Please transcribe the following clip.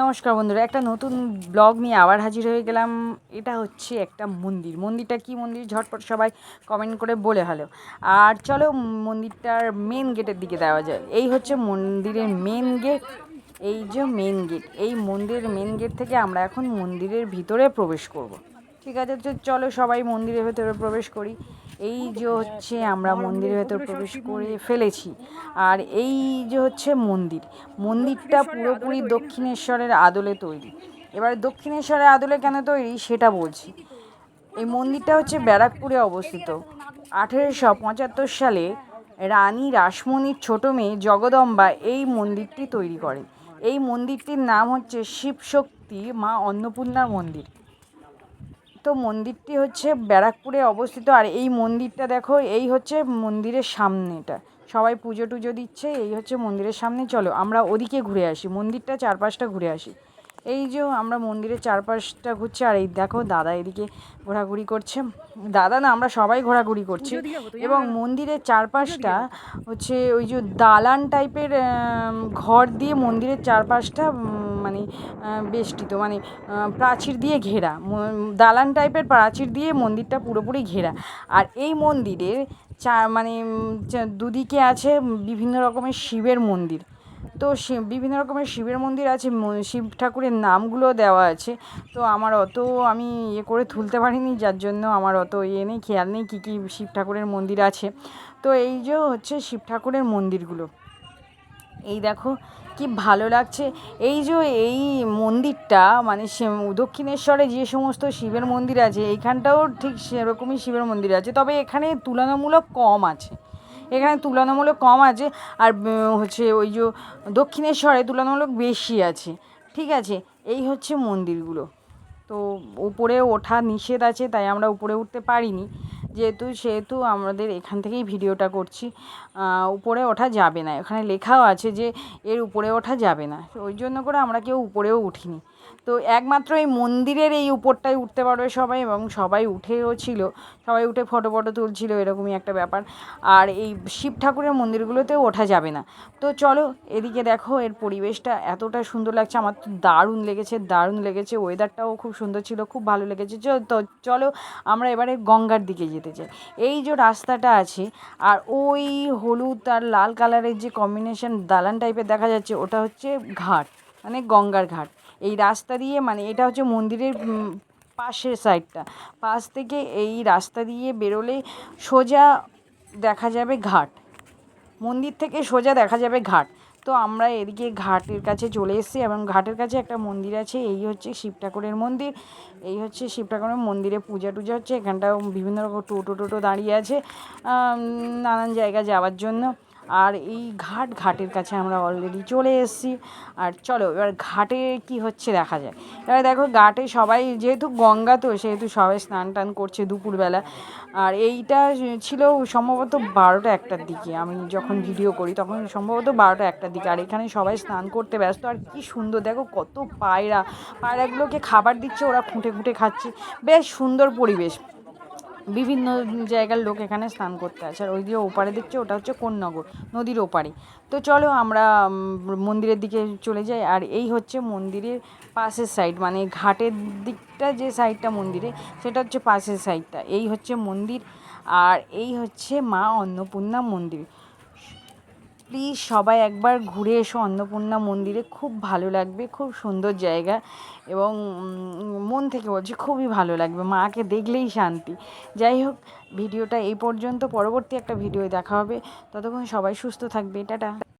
নমস্কার বন্ধুরা, একটা নতুন ব্লগ নিয়ে আবার হাজির হয়ে গেলাম। এটা হচ্ছে একটা মন্দির। মন্দিরটা কি মন্দির? ঝটপট সবাই কমেন্ট করে বলে হলো আর চলো মন্দিরটার মেন গেটের দিকে দেওয়া যায় এই হচ্ছে মন্দিরের মেন গেট এই যে মেন গেট এই মন্দিরের মেন গেট থেকে আমরা এখন মন্দিরের ভিতরে প্রবেশ করব। ঠিক আছে চলো সবাই মন্দিরের ভেতরে প্রবেশ করি। এই যে হচ্ছে আমরা মন্দিরের ভেতর প্রবেশ করে ফেলেছি। আর এই যে হচ্ছে মন্দির, মন্দিরটা পুরোপুরি দক্ষিণেশ্বরের আদলে তৈরি। এবার দক্ষিণেশ্বরের আদলে কেন তৈরি সেটা বলছি। এই মন্দিরটা হচ্ছে ব্যারাকপুরে অবস্থিত। আঠেরোশো পঁচাত্তর সালে রানী রাসমণির ছোট মেয়ে জগদম্বা এই মন্দিরটি তৈরি করে। এই মন্দিরটির নাম হচ্ছে শিবশক্তি মা অন্নপূর্ণার মন্দির। তো মন্দিরটি হচ্ছে ব্যারাকপুরে অবস্থিত। আর এই মন্দিরটা দেখো এই হচ্ছে মন্দিরের সামনেটা সবাই পুজো টুজো দিচ্ছে এই হচ্ছে মন্দিরের সামনে। চলো আমরা ওদিকে ঘুরে আসি মন্দিরটা চারপাশটা ঘুরে আসি। এই যে আমরা মন্দিরের চারপাশটা ঘুরছি আর এই দেখো দাদা এদিকে ঘোরাঘুরি করছে। দাদা না আমরা সবাই ঘোরাঘুরি করছি। এবং মন্দিরের চারপাশটা হচ্ছে ওই যে দালান টাইপের ঘর দিয়ে মন্দিরের চারপাশটা মানে বেষ্টিত মানে প্রাচীর দিয়ে ঘেরা দালান টাইপের প্রাচীর দিয়ে মন্দিরটা পুরোপুরি ঘেরা। আর এই মন্দিরের চা মানে দুদিকে আছে বিভিন্ন রকমের শিবের মন্দির। তো বিভিন্ন রকমের শিবের মন্দির আছে শিব ঠাকুরের নামগুলো দেওয়া আছে। তো আমার অত আমি ইয়ে করে তুলতে পারিনি, যার জন্য আমার অত ইয়ে নেই, খেয়াল নেই কী কী শিব ঠাকুরের মন্দির আছে। তো এই যে হচ্ছে শিব ঠাকুরের মন্দিরগুলো। এই দেখো, কি ভালো লাগছে। এই যে এই মন্দিরটা মানে দক্ষিণেশ্বরে যে সমস্ত শিবের মন্দির আছে, এইখানটাও ঠিক সেরকমই শিবের মন্দির আছে, তবে এখানে তুলনামূলক কম আছে। এখানে তুলনামূলক কম আছে, আর হচ্ছে ওই যে দক্ষিণেশ্বরে তুলনামূলক বেশি আছে। ঠিক আছে, এই হচ্ছে মন্দিরগুলো। তো উপরে ওঠা নিষেধ আছে, তাই আমরা উপরে উঠতে পারিনি। যেহেতু, সেহেতু আমাদের এখান থেকেই ভিডিওটা করছি উপরে ওঠা যাবে না। এখানে লেখাও আছে যে, এর উপরে ওঠা যাবে না। ওই জন্য করে আমরা কেউ উপরেও উঠিনি। তো একমাত্র এই মন্দিরের এই উপরটায় উঠতে পারবে সবাই এবং সবাই উঠেও ছিল। সবাই উঠে ফটো ফটো তুলছিল, এরকমই একটা ব্যাপার। আর এই শিব ঠাকুরের মন্দিরগুলোতেও ওঠা যাবে না। তো চলো, এদিকে দেখো এর পরিবেশটা এতটা সুন্দর লাগছে। আমার তো দারুণ লেগেছে দারুণ লেগেছে। ওয়েদারটাও খুব সুন্দর ছিল, খুব ভালো লেগেছে। তো চলো, আমরা এবারে গঙ্গার দিকে যেতে চাই। এই যে রাস্তাটা আছে, আর ওই হলুদ আর লাল কালারের যে কম্বিনেশন দালান টাইপের দেখা যাচ্ছে, ওটা হচ্ছে ঘাট মানে গঙ্গার ঘাট। এই রাস্তা দিয়ে মানে এটা হচ্ছে মন্দিরের পাশের সাইডটা পাশ থেকে এই রাস্তা দিয়ে বেরোলে সোজা দেখা যাবে ঘাট। মন্দির থেকে সোজা দেখা যাবে ঘাট। তো আমরা এদিকে ঘাটের কাছে চলে এসেছি এবং ঘাটের কাছে একটা মন্দির আছে, এই হচ্ছে শিব ঠাকুরের মন্দির। এই হচ্ছে শিব ঠাকুরের মন্দিরে পূজা টুজা হচ্ছে, এখানটাও বিভিন্ন রকম টোটো টোটো দাঁড়িয়ে আছে নানান জায়গা যাওয়ার জন্য। আর এই ঘাট, ঘাটের কাছে আমরা অলরেডি চলে এসেছি। আর চলো, এবার ঘাটে কি হচ্ছে দেখা যায় এবার দেখো, ঘাটে সবাই যেহেতু গঙ্গা তো, সেহেতু সবাই স্নান টান করছে দুপুরবেলা। আর এইটা ছিল সম্ভবত বারোটা একটার দিকে। আমি যখন ভিডিও করি, তখন সম্ভবত বারোটা একটার দিকে। আর এখানে সবাই স্নান করতে ব্যস্ত। আর কি সুন্দর, দেখো কত পায়রা। পায়রাগুলোকে খাবার দিচ্ছে, ওরা খুঁটে খুঁটে খাচ্ছে। বেশ সুন্দর পরিবেশ। বিভিন্ন জায়গার লোক এখানে স্নান করতে আসে। আর ওই দিয়ে ওপারে দেখছে, ওটা হচ্ছে কোন্নগর, নদীর ওপারে। তো চলো আমরা মন্দিরের দিকে চলে যাই। আর এই হচ্ছে মন্দিরের পাশের সাইড মানে ঘাটের দিকটা যে সাইডটা মন্দিরে, সেটা হচ্ছে পাশের সাইডটা এই হচ্ছে মন্দির, আর এই হচ্ছে মা অন্নপূর্ণা মন্দির। প্লিজ সবাই একবার ঘুরে এসো অন্নপূর্ণা মন্দিরে। খুব ভালো লাগবে, খুব সুন্দর জায়গা এবং মন থেকে বলছি খুবই ভালো লাগবে, মাকে দেখলেই শান্তি। যাই হোক, ভিডিওটা এই পর্যন্ত, পরবর্তী একটা ভিডিও দেখা হবে। ততক্ষণ সবাই সুস্থ থাকবে, টাটা।